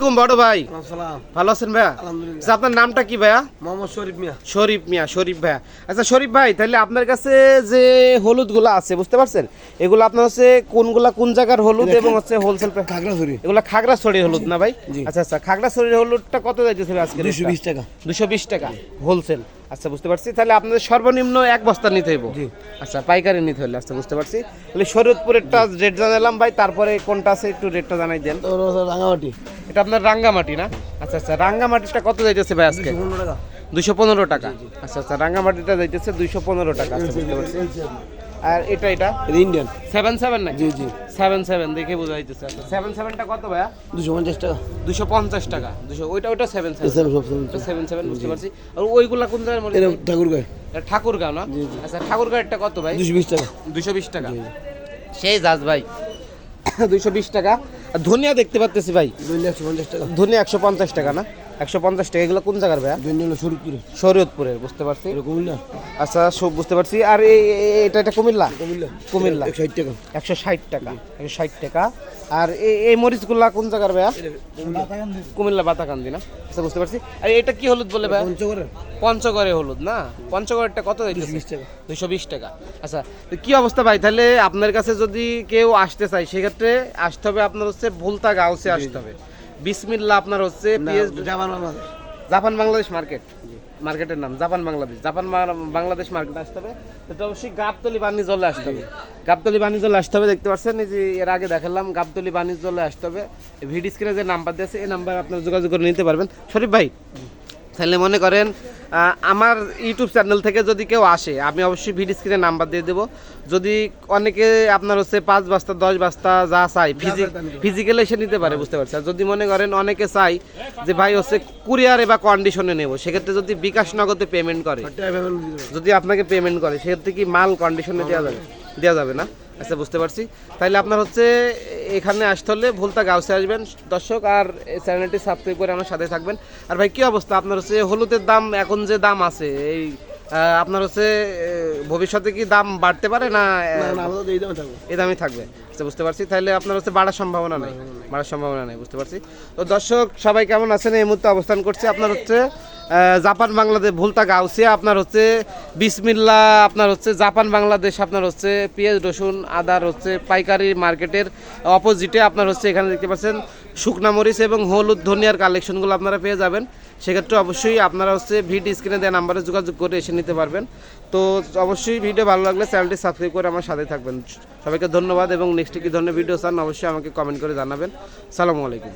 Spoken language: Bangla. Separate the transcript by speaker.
Speaker 1: আলাইকুম বড় ভাই। ভালো আছেন ভাইয়া?
Speaker 2: আলহামদুলিল্লাহ।
Speaker 1: আচ্ছা, আপনার নামটা কি ভাইয়া?
Speaker 2: মোহাম্মদ শরীফ মিয়া।
Speaker 1: শরীফ মিয়া শরীফ ভাইয়া। আচ্ছা শরীফ ভাই তাহলে আপনার কাছে যে হলুদগুলা আছে বুঝতে পারছেন? এগুলো আপনার হচ্ছে কোনগুলা কোন জায়গার হলুদ এবং হচ্ছে হোলসেল
Speaker 2: খাগড়াছড়ি।
Speaker 1: এগুলো খাগড়াছড়ি হলুদ না ভাই? আচ্ছা আচ্ছা খাগড়া খাগড়াছড়ির হলুদটা কত যাইতেছে আজকে
Speaker 2: দুশো বিশ টাকা।
Speaker 1: দুশো বিশ টাকা হোলসেল আচ্ছা বুঝতে পারছি। তাহলে আপনাদের সর্বনিম্ন এক বস্তা নিতে হইব?
Speaker 2: জি।
Speaker 1: আচ্ছা পাইকারি নিতে হলে আচ্ছা বুঝতে পারছি। তাহলে শরীয়তপুরেরটা রেট জানালাম ভাই তারপরে কোনটা আছে একটু রেটটা জানাই দেন।
Speaker 2: রাঙামাটি
Speaker 1: এটা আপনার রাঙ্গামাটি না? আচ্ছা আচ্ছা রাঙ্গামাটিটা কত যাইতেছে ভাই আজকে? দুইশো পনেরো টাকা। আচ্ছা আচ্ছা রাঙ্গামাটিটা যাইতেছে দুইশো পনেরো টাকা আচ্ছা বুঝতে পারছি। আর এটা এটা?
Speaker 2: ইন্ডিয়ান
Speaker 1: সেভেন সেভেন না
Speaker 2: জি জি।
Speaker 1: সেভেন সেভেন দেখে বোঝা যাইতেছে আচ্ছা সেভেন সেভেনটা কত ভাইয়া?
Speaker 2: দুশো পঞ্চাশ টাকা।
Speaker 1: দুশো পঞ্চাশ টাকা। দুশো ওইটা ওইটা সেভেন সেভেন সেভেন সেভেন বুঝতে পারছি। আর ওইগুলা কোন জায়গায় মনে
Speaker 2: এটা ঠাকুরগাঁয়।
Speaker 1: এটা ঠাকুরগাঁও না? আচ্ছা ঠাকুরগাঁওটা কত ভাই?
Speaker 2: দুশো বিশ টাকা।
Speaker 1: দুশো বিশ টাকা। সেই জাজ ভাই। দুইশো বিশ টাকা। আর ধনিয়া দেখতে পাচ্তেছি ভাই।
Speaker 2: দৈন্য একশো পঞ্চাশ টাকা।
Speaker 1: ধনিয়া একশো পঞ্চাশ টাকা না? একশো পঞ্চাশ টাকা এগুলো কোন জায়গার
Speaker 2: দৈন্য হলো শরীরপুরে
Speaker 1: বুঝতে পারছি।
Speaker 2: কুমিল্লা
Speaker 1: আচ্ছা সব বুঝতে পারছি। আর এটা এটা কুমিল্লা?
Speaker 2: কুমিল্লা।
Speaker 1: কুমিল্লা।
Speaker 2: ষাট টাকা।
Speaker 1: একশো ষাট টাকা একশো ষাট টাকা। আর এই এই মরিচগুলা কোন জায়গার ভাইয়া? কুমিল্লা। বাতাকান্দি না? আচ্ছা বুঝতে পারছি। আর এটা কি হলুদ বলে ভাইয়া?
Speaker 2: পঞ্চগড়ে
Speaker 1: হলুদ না? পঞ্চগড়েরটা কত
Speaker 2: দুশো বিশ টাকা।
Speaker 1: দুশো বিশ টাকা। আচ্ছা তো কি অবস্থা ভাই? তাহলে আপনার কাছে যদি কেউ আসতে চায় সেক্ষেত্রে আসতে হবে আপনার হচ্ছে ভুলতা গাউসে আসতে হবে। বিসমিল্লা আপনার হচ্ছে জাপান বাংলাদেশ। মার্কেট। মার্কেটের নাম Japan Bangladesh. Japan Bangladesh market আসতে হবে। এটা অবশ্যই গাবতলি বাণিজ্য জলে আসতে হবে। গাবতলি বাণিজ্য জলে আসতে হবে দেখতে পাচ্ছেন? এই যে এর আগে দেখালাম গাবতলি বাণিজ্য জলে আসতে হবে। ভিডি স্ক্রিনে যে নাম্বার দিয়েছে এই নাম্বার আপনারা যোগাযোগ করে নিতে পারবেন। শরীফ ভাই তাহলে মনে করেন আমার ইউটিউব চ্যানেল থেকে যদি কেউ আসে আমি অবশ্যই ভিডিও স্ক্রিনে নাম্বার দিয়ে দেবো। যদি অনেকে আপনার হচ্ছে পাঁচ বস্তা দশ বস্তা যা চাই ফিজিক্যালি এসে নিতে পারে বুঝতে পারছি আর যদি মনে করেন অনেকে চাই যে ভাই হচ্ছে কুরিয়ারে বা কন্ডিশনে নেব সেক্ষেত্রে যদি বিকাশ নগদে পেমেন্ট করে। যদি আপনাকে পেমেন্ট করে সেক্ষেত্রে কি মাল কন্ডিশনে দেওয়া যাবে? দেওয়া যাবে না? আচ্ছা বুঝতে পারছি। তাহলে আপনার হচ্ছে এখানে আসতে হলে ভুলতা গাউসে আসবেন। দর্শক আর চ্যানেলটি সাবস্ক্রাইব করে আমার সাথে থাকবেন। আর ভাই, কী অবস্থা? আপনার হচ্ছে হলুদের দাম এখন যে দাম আছে, এই আপনার হচ্ছে ভবিষ্যতে কি দাম বাড়তে পারে না
Speaker 2: এই
Speaker 1: দামই থাকবে? আচ্ছা বুঝতে পারছি। তাহলে আপনার হচ্ছে বাড়ার সম্ভাবনা নাই। বাড়ার সম্ভাবনা নেই। বুঝতে পারছি। তো দর্শক সবাই কেমন আছেন? এই মুহূর্তে অবস্থান করছে আপনার হচ্ছে জাপান বাংলাদেশ ভুলতা গাউসিয়া আপনার হচ্ছে বিসমিল্লা আপনার হচ্ছে জাপান বাংলাদেশ আপনার হচ্ছে পেঁয়াজ রসুন আদার হচ্ছে পাইকারি মার্কেটের অপোজিটে আপনার হচ্ছে এখানে দেখতে পাচ্ছেন। শুকনা মরিচ এবং হলুদ ধনিয়ার কালেকশনগুলো আপনারা পেয়ে যাবেন। সেক্ষেত্রে অবশ্যই আপনারা হচ্ছে ভিডিও স্ক্রিনে দেওয়া নাম্বারে যোগাযোগ করে এসে নিতে পারবেন। তো অবশ্যই ভিডিও ভালো লাগলে চ্যানেলটি সাবস্ক্রাইব করে আমার সাথে থাকবেন। সবাইকে ধন্যবাদ এবং নেক্সট কী ধরনের ভিডিও চান অবশ্যই আমাকে কমেন্ট করে জানাবেন। সালামু আলাইকুম।